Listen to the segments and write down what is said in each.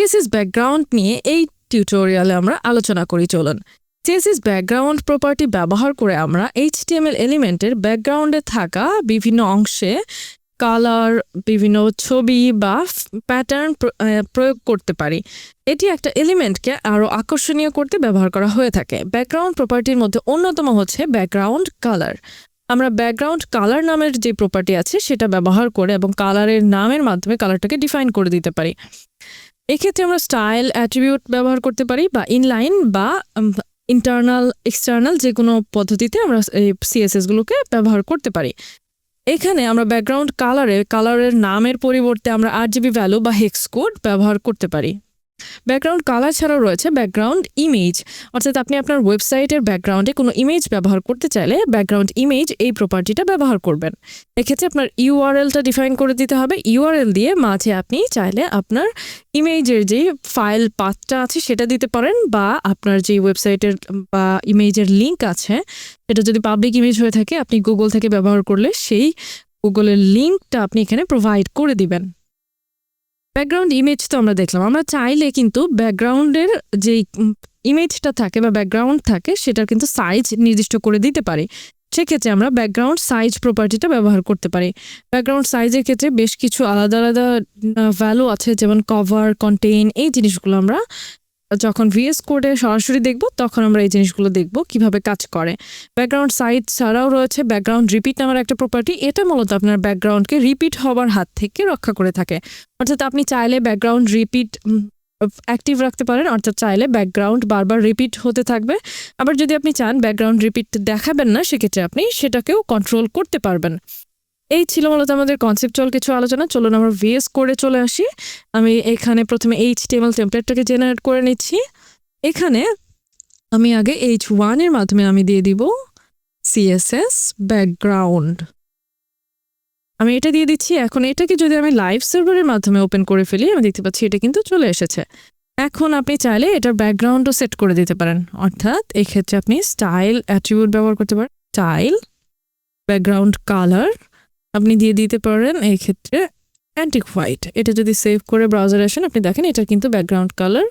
CSS background নিয়ে এই টিউটোরিয়ালে আমরা আলোচনা করি, চলুন। সিএসএস ব্যাকগ্রাউন্ড প্রপার্টি ব্যবহার করে আমরা এইচটিএমএল এলিমেন্টের ব্যাকগ্রাউন্ডে থাকা বিভিন্ন অংশে কালার বিভিন্ন ছবি বা প্যাটার্ন প্রয়োগ করতে পারি। এটি একটা এলিমেন্টকে আরও আকর্ষণীয় করতে ব্যবহার করা হয়ে থাকে। ব্যাকগ্রাউন্ড প্রপার্টির মধ্যে অন্যতম হচ্ছে ব্যাকগ্রাউন্ড কালার আমরা ব্যাকগ্রাউন্ড কালার নামের যে প্রপার্টি আছে, সেটা ব্যবহার করে এবং কালারের নামের মাধ্যমে কালারটাকে ডিফাইন করে দিতে পারি। এক্ষেত্রে আমরা স্টাইল অ্যাট্রিবিউট ব্যবহার করতে পারি বা ইনলাইন বা ইন্টারনাল এক্সটার্নাল যে কোনো পদ্ধতিতে আমরা এই সিএসএসগুলোকে ব্যবহার করতে পারি। এখানে আমরা ব্যাকগ্রাউন্ড কালারে কালারের নামের পরিবর্তে আমরা আর জিবি ভ্যালু বা হেক্স কোড ব্যবহার করতে পারি। ব্যাকগ্রাউন্ড কালার ছাড়াও রয়েছে ব্যাকগ্রাউন্ড ইমেজ অর্থাৎ আপনি আপনার ওয়েবসাইটের ব্যাকগ্রাউন্ডে কোনো ইমেজ ব্যবহার করতে চাইলে ব্যাকগ্রাউন্ড ইমেজ এই প্রপার্টিটা ব্যবহার করবেন। এক্ষেত্রে আপনার ইউআরএলটা ডিফাইন করে দিতে হবে। ইউআরএল দিয়ে মাঝে আপনি চাইলে আপনার ইমেজের যে ফাইল পাথটা আছে সেটা দিতে পারেন বা আপনার যে ওয়েবসাইটের বা ইমেজের লিঙ্ক আছে, সেটা যদি পাবলিক ইমেজ হয়ে থাকে, আপনি গুগল থেকে ব্যবহার করলে সেই গুগলের লিঙ্কটা আপনি এখানে প্রোভাইড করে দিবেন। ব্যাকগ্রাউন্ড ইমেজ তো আমরা দেখলাম। আমরা চাইলে কিন্তু ব্যাকগ্রাউন্ডের যে ইমেজটা থাকে বা ব্যাকগ্রাউন্ড থাকে, সেটার কিন্তু সাইজ নির্দিষ্ট করে দিতে পারি। সেক্ষেত্রে আমরা ব্যাকগ্রাউন্ড সাইজ প্রপার্টিটা ব্যবহার করতে পারি। ব্যাকগ্রাউন্ড সাইজের ক্ষেত্রে বেশ কিছু আলাদা আলাদা ভ্যালু আছে, যেমন কভার কন্টেন এই জিনিসগুলো আমরা যখন ভিএস কোডে সরাসরি দেখব, তখন আমরা এই জিনিসগুলো দেখব, কীভাবে কাজ করে। ব্যাকগ্রাউন্ড সাইজ ছাড়াও রয়েছে ব্যাকগ্রাউন্ড রিপিট নামের একটা প্রপার্টি এটা মূলত আপনার ব্যাকগ্রাউন্ডকে রিপিট হবার হাত থেকে রক্ষা করে থাকে। অর্থাৎ আপনি চাইলে ব্যাকগ্রাউন্ড রিপিট অ্যাক্টিভ রাখতে পারেন, অর্থাৎ চাইলে ব্যাকগ্রাউন্ড বারবার রিপিট হতে থাকবে। আবার যদি আপনি চান ব্যাকগ্রাউন্ড রিপিট দেখাবেন না, সেক্ষেত্রে আপনি সেটাকেও কন্ট্রোল করতে পারবেন। এই ছিল মূলত আমাদের কনসেপচুয়াল কিছু আলোচনা। চলুন আমরা ভিএস করে চলে আসি। আমি এখানে প্রথমে এইচ টেবল টেমপ্লেটটাকে জেনারেট করে নিচ্ছি। এখানে আমি আগে এইচ ওয়ানের মাধ্যমে আমি দিয়ে দিব সিএসএস ব্যাকগ্রাউন্ড আমি এটা দিয়ে দিচ্ছি। এখন এটাকে যদি আমি লাইভ সার্ভারের মাধ্যমে ওপেন করে ফেলি, আমি দেখতে পাচ্ছি এটা কিন্তু চলে এসেছে। এখন আপনি চাইলে এটার ব্যাকগ্রাউন্ডও সেট করে দিতে পারেন। অর্থাৎ এক্ষেত্রে আপনি স্টাইল অ্যাট্রিবিউট ব্যবহার করতে পারেন। স্টাইল ব্যাকগ্রাউন্ড কালার আপনি দিয়ে দিতে পারেন এই ক্ষেত্রে অ্যান্টিক হোয়াইট এটা যদি সেভ করে ব্রাউজার আসেন, আপনি দেখেন এটার কিন্তু ব্যাকগ্রাউন্ড কালার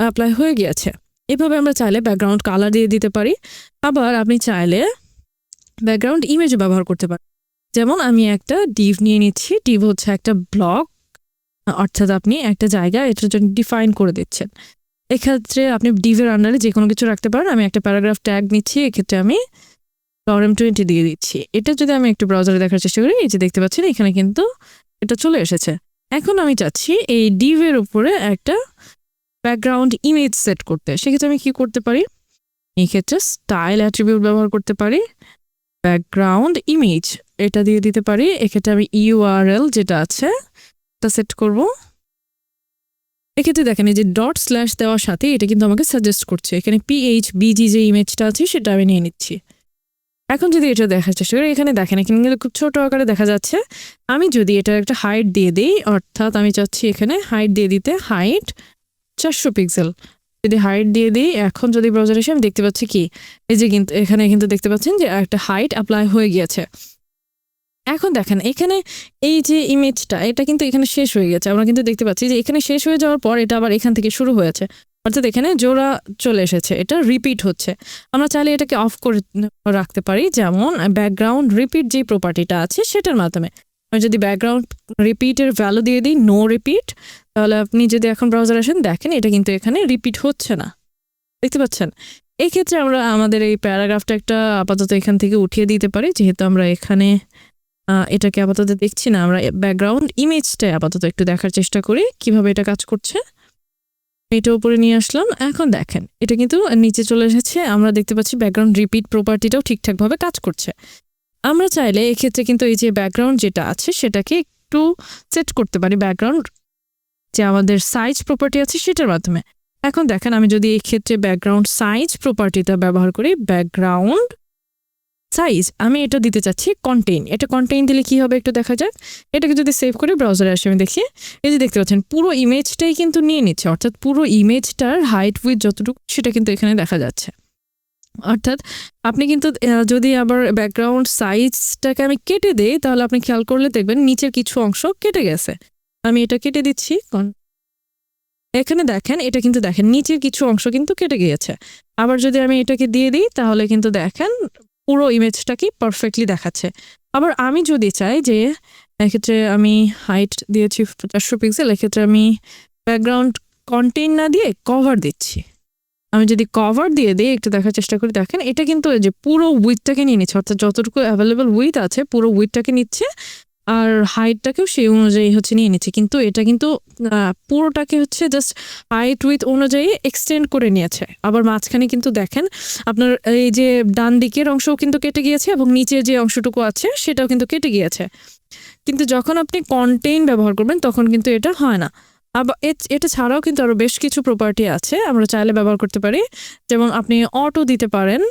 অ্যাপ্লাই হয়ে গিয়েছে। এভাবে আমরা চাইলে ব্যাকগ্রাউন্ড কালার দিয়ে দিতে পারি। আবার আপনি চাইলে ব্যাকগ্রাউন্ড ইমেজ ব্যবহার করতে পারেন। যেমন আমি একটা ডিভ নিয়ে নিচ্ছি। ডিভ হচ্ছে একটা ব্লক অর্থাৎ আপনি একটা জায়গা এটার জন্য ডিফাইন করে দিচ্ছেন। এক্ষেত্রে আপনি ডিভের আন্ডারে যে কোনো কিছু রাখতে পারেন। আমি একটা প্যারাগ্রাফ ট্যাগ নিচ্ছি। এক্ষেত্রে আমি লরেম টোয়েন্টি দিয়ে দিচ্ছি। এটা যদি আমি একটু ব্রাউজারে দেখার চেষ্টা করি, এই যে দেখতে পাচ্ছেন, এখানে কিন্তু এটা চলে এসেছে। এখন আমি চাচ্ছি এই ডিভের উপরে একটা ব্যাকগ্রাউন্ড ইমেজ সেট করতে। সেক্ষেত্রে আমি কি করতে পারি? এই ক্ষেত্রে স্টাইল অ্যাট্রিবিউট ব্যবহার করতে পারি। ব্যাকগ্রাউন্ড ইমেজ এটা দিয়ে দিতে পারি। এক্ষেত্রে আমি ইউআরএল যেটা আছে তা সেট করব। এক্ষেত্রে দেখেন, এই যে ডট স্ল্যাশ দেওয়ার সাথে এটা কিন্তু আমাকে সাজেস্ট করছে। এখানে পিএইচ বিজি যে ইমেজটা আছে, সেটা আমি নিয়ে নিচ্ছি। এখন যদি এটা দেখার চেষ্টা করি, এখানে দেখেন, এখানে কিন্তু খুব ছোট আকারে দেখা যাচ্ছে। আমি যদি এটা একটা হাইট দিয়ে দিই, অর্থাৎ আমি চাচ্ছি এখানে হাইট দিয়ে দিতে হাইট চারশো পিক্সেল যদি হাইট দিয়ে দিই, এখন যদি ব্রাউজার এসে আমি দেখতে পাচ্ছি কি, এই যে কিন্তু, এখানে কিন্তু দেখতে পাচ্ছেন যে একটা হাইট অ্যাপ্লাই হয়ে গিয়েছে। এখন দেখেন, এখানে এই যে ইমেজটা এটা কিন্তু এখানে শেষ হয়ে গেছে। আমরা কিন্তু দেখতে পাচ্ছি যে এখানে শেষ হয়ে যাওয়ার পর এটা আবার এখান থেকে শুরু হয়েছে। অর্থাৎ এখানে জোড়া চলে এসেছে। এটা রিপিট হচ্ছে। আমরা চাইলে এটাকে অফ করে রাখতে পারি। যেমন ব্যাকগ্রাউন্ড রিপিট যে প্রপার্টিটা আছে, সেটার মাধ্যমে। আমি যদি ব্যাকগ্রাউন্ড রিপিটের ভ্যালু দিয়ে দিই নো রিপিট তাহলে আপনি যদি এখন ব্রাউজার আসেন, দেখেন, এটা কিন্তু এখানে রিপিট হচ্ছে না। দেখতে পাচ্ছেন? এই ক্ষেত্রে আমরা আমাদের এই প্যারাগ্রাফটা একটা আপাতত এখান থেকে উঠিয়ে দিতে পারি। যেহেতু আমরা এখানে এটাকে আপাতত দেখছি না, আমরা ব্যাকগ্রাউন্ড ইমেজটা আপাতত একটু দেখার চেষ্টা করি। কীভাবে এটা কাজ করছে? এটা উপরে নিয়ে আসলাম। এখন দেখেন, এটা কিন্তু নিচে চলে এসেছে। আমরা দেখতে পাচ্ছি ব্যাকগ্রাউন্ড রিপিট প্রপার্টিটাও ঠিকঠাকভাবে কাজ করছে। আমরা চাইলে এক্ষেত্রে কিন্তু এই যে ব্যাকগ্রাউন্ড যেটা আছে, সেটাকে একটু সেট করতে পারি। ব্যাকগ্রাউন্ড যে আমাদের সাইজ প্রপার্টি আছে, সেটার মাধ্যমে। এখন দেখেন, আমি যদি এই ক্ষেত্রে ব্যাকগ্রাউন্ড সাইজ প্রপার্টিটা ব্যবহার করি ব্যাকগ্রাউন্ড সাইজ আমি এটা দিতে চাচ্ছি কন্টেইন এটা কন্টেইন দিলে কি হবে একটু দেখা যাক। এটাকে যদি সেভ করে ব্রাউজারে আসে, আমি দেখি। এই যে দেখতে পাচ্ছেন, পুরো ইমেজটাই কিন্তু নিয়ে নিচ্ছে। অর্থাৎ পুরো ইমেজটার হাইট উইথ যতটুকু, সেটা কিন্তু এখানে দেখা যাচ্ছে। অর্থাৎ আপনি কিন্তু যদি আবার ব্যাকগ্রাউন্ড সাইজটাকে আমি কেটে দিই, তাহলে আপনি খেয়াল করলে দেখবেন নিচের কিছু অংশ কেটে গেছে। আমি এটা কেটে দিচ্ছি। এখানে দেখেন, এটা কিন্তু দেখেন, নিচের কিছু অংশ কিন্তু কেটে গিয়েছে। আবার যদি আমি এটাকে দিয়ে দিই, তাহলে কিন্তু দেখেন পুরো ইমেজটাকে পারফেক্টলি দেখাচ্ছে। আবার আমি যদি চাই যে, এক্ষেত্রে আমি হাইট দিয়েছি চারশো পিক্সেল এক্ষেত্রে আমি ব্যাকগ্রাউন্ড কন্টেন্ট না দিয়ে কভার দিচ্ছি। আমি যদি কভার দিয়ে দিই, একটু দেখার চেষ্টা করি, দেখেন এটা কিন্তু যে পুরো উইথটাকে নিয়ে নিচ্ছে, অর্থাৎ যতটুকু অ্যাভেলেবল উইথ আছে, পুরো উইথটাকে নিচ্ছে আর হাইটটাকেও সেই অনুযায়ী হচ্ছে নিয়ে নিচ্ছে। কিন্তু এটা কিন্তু পুরোটাকে হচ্ছে জাস্ট হাইট উইথ অনুযায়ী এক্সটেন্ড করে নিয়েছে। আবার মাঝখানে কিন্তু দেখেন, আপনার এই যে ডান দিকের অংশও কিন্তু কেটে গিয়েছে এবং নিচের যে অংশটুকু আছে সেটাও কিন্তু কেটে গিয়েছে। কিন্তু যখন আপনি কন্টেইন ব্যবহার করবেন, তখন কিন্তু এটা হয় না। আবার এটা ছাড়াও কিন্তু আরও বেশ কিছু প্রপার্টি আছে, আমরা চাইলে ব্যবহার করতে পারি। যেমন আপনি অটো দিতে পারেন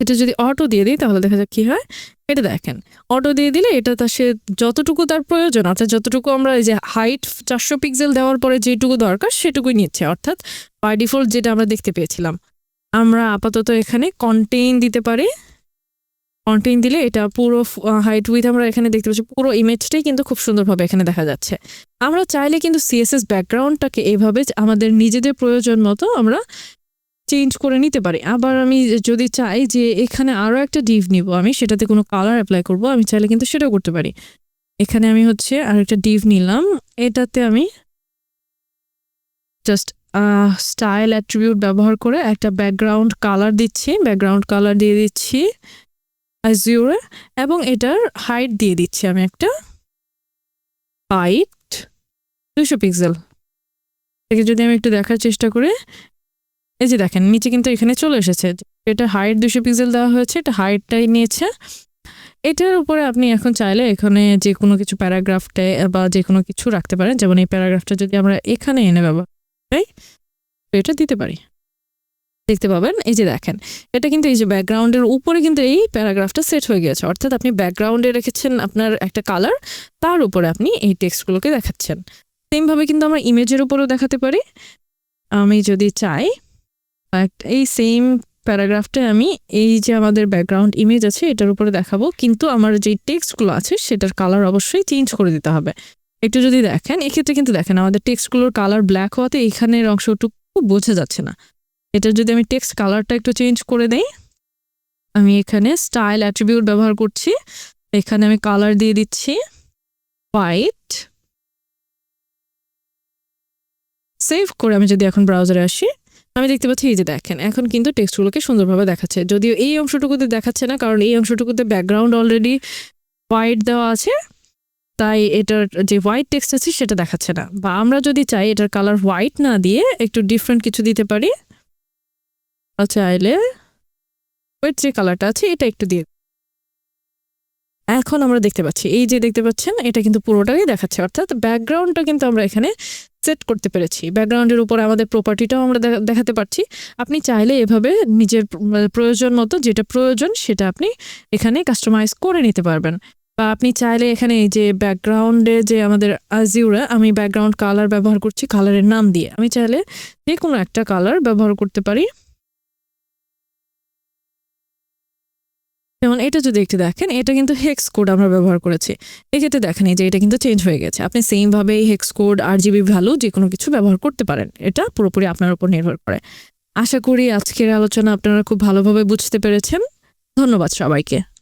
এটা যদি অটো দিয়ে দিই, তাহলে দেখা যাক কি হয়। এটা দেখেন অটো দিয়ে দিলে এটা তার সে যতটুকু তার প্রয়োজন, অর্থাৎ যতটুকু আমরা এই যে হাইট চারশো পিক্সেল দেওয়ার পরে যেটুকু দরকার সেটুকুই নিচ্ছে, অর্থাৎ বাই ডিফল্ট যেটা আমরা দেখতে পেয়েছিলাম। আমরা আপাতত এখানে কন্টেইন দিতে পারি। কন্টেইন দিলে এটা পুরো হাইট উইথ আমরা এখানে দেখতে পাচ্ছি, পুরো ইমেজটাই কিন্তু খুব সুন্দরভাবে এখানে দেখা যাচ্ছে। আমরা চাইলে কিন্তু সিএসএস ব্যাকগ্রাউন্ডটাকে এভাবে আমাদের নিজেদের প্রয়োজন মতো আমরা চেঞ্জ করে নিতে পারি। আবার আমি যদি চাই যে এখানে আরও একটা ডিভ নিব আমি, সেটাতে কোনো কালার অ্যাপ্লাই করব, আমি চাইলে কিন্তু সেটাও করতে পারি। এখানে আমি হচ্ছে আর একটা ডিভ নিলাম। এটাতে আমি জাস্ট স্টাইল অ্যাট্রিবিউট ব্যবহার করে একটা ব্যাকগ্রাউন্ড কালার দিচ্ছি। ব্যাকগ্রাউন্ড কালার দিয়ে দিচ্ছি অ্যাজিউরে এবং এটার হাইট দিয়ে দিচ্ছি আমি একটা হাইট দুশো পিক্সেল থেকে যদি আমি একটু দেখার চেষ্টা করি এই যে দেখেন, নিচে কিন্তু এখানে চলে এসেছে। এটা হাইট দুশো পিক্সেল দেওয়া হয়েছে, এটা হাইটটাই নিয়েছে। এটার উপরে আপনি এখন চাইলে এখানে যে কোনো কিছু প্যারাগ্রাফটায় বা যে কোনো কিছু রাখতে পারেন। যেমন এই প্যারাগ্রাফটা যদি আমরা এখানে এনে ব্যবহার করি, এটা দিতে পারি। দেখতে পাবেন, এই যে দেখেন, এটা কিন্তু এই যে ব্যাকগ্রাউন্ডের উপরে কিন্তু এই প্যারাগ্রাফটা সেট হয়ে গেছে অর্থাৎ আপনি ব্যাকগ্রাউন্ডে রেখেছেন আপনার একটা কালার তার উপরে আপনি এই টেক্সটগুলোকে দেখাচ্ছেন। সেমভাবে কিন্তু আমরা ইমেজের উপরেও দেখাতে পারি। আমি যদি চাই একটা- এই সেম প্যারাগ্রাফটা আমি, এই যে আমাদের ব্যাকগ্রাউন্ড ইমেজ আছে, এটার উপরে দেখাবো। কিন্তু আমার যে টেক্সটগুলো আছে, সেটার কালার অবশ্যই চেঞ্জ করে দিতে হবে। একটু যদি দেখেন, এক্ষেত্রে কিন্তু দেখেন, আমাদের টেক্সটগুলোর কালার ব্ল্যাক হওয়াতে এখানের অংশটুকু বোঝা যাচ্ছে না। এটা যদি আমি টেক্সট কালারটা একটু চেঞ্জ করে দেই, আমি এখানে স্টাইল অ্যাট্রিবিউট ব্যবহার করছি। এখানে আমি কালার দিয়ে দিচ্ছি হোয়াইট সেভ করে আমি যদি এখন ব্রাউজারে আসি আমি দেখতে পাচ্ছি এই যে দেখেন, এখন কিন্তু টেক্সটগুলোকে সুন্দরভাবে দেখাচ্ছে। যদিও এই অংশটুকুতে দেখাচ্ছে না, কারণ এই অংশটুকুতে ব্যাকগ্রাউন্ড অলরেডি হোয়াইট দেওয়া আছে, তাই এটার যে হোয়াইট টেক্সট আছে সেটা দেখাচ্ছে না। বা আমরা যদি চাই এটার কালার হোয়াইট না দিয়ে একটু ডিফারেন্ট কিছু দিতে পারি আচ্ছা চাইলে হোয়াইট যে কালারটা আছে এটা একটু দিয়ে এখন আমরা দেখতে পাচ্ছি, এই যে দেখতে পাচ্ছেন, এটা কিন্তু পুরোটাই দেখাচ্ছে। অর্থাৎ ব্যাকগ্রাউন্ডটা কিন্তু আমরা এখানে সেট করতে পেরেছি। ব্যাকগ্রাউন্ডের উপরে আমাদের প্রপার্টিটাও আমরা দেখাতে পারছি। আপনি চাইলে এভাবে নিজের মানে প্রয়োজন মতো যেটা প্রয়োজন সেটা আপনি এখানে কাস্টমাইজ করে নিতে পারবেন। বা আপনি চাইলে এখানে এই যে ব্যাকগ্রাউন্ডে যে আমাদের আজিউরা আমি ব্যাকগ্রাউন্ড কালার ব্যবহার করছি কালারের নাম দিয়ে। আমি চাইলে যে কোনো একটা কালার ব্যবহার করতে পারি। যেমন এটা যদি একটু দেখেন, এটা কিন্তু হেক্স কোড আমরা ব্যবহার করেছি। এক্ষেত্রে দেখেন এই যে এটা কিন্তু চেঞ্জ হয়ে গেছে। আপনি সেমভাবে এই hex code R GB value যে কোনো কিছু ব্যবহার করতে পারেন। এটা পুরোপুরি আপনার উপর নির্ভর করে। আশা করি আজকের আলোচনা আপনারা খুব ভালোভাবে বুঝতে পেরেছেন। ধন্যবাদ সবাইকে।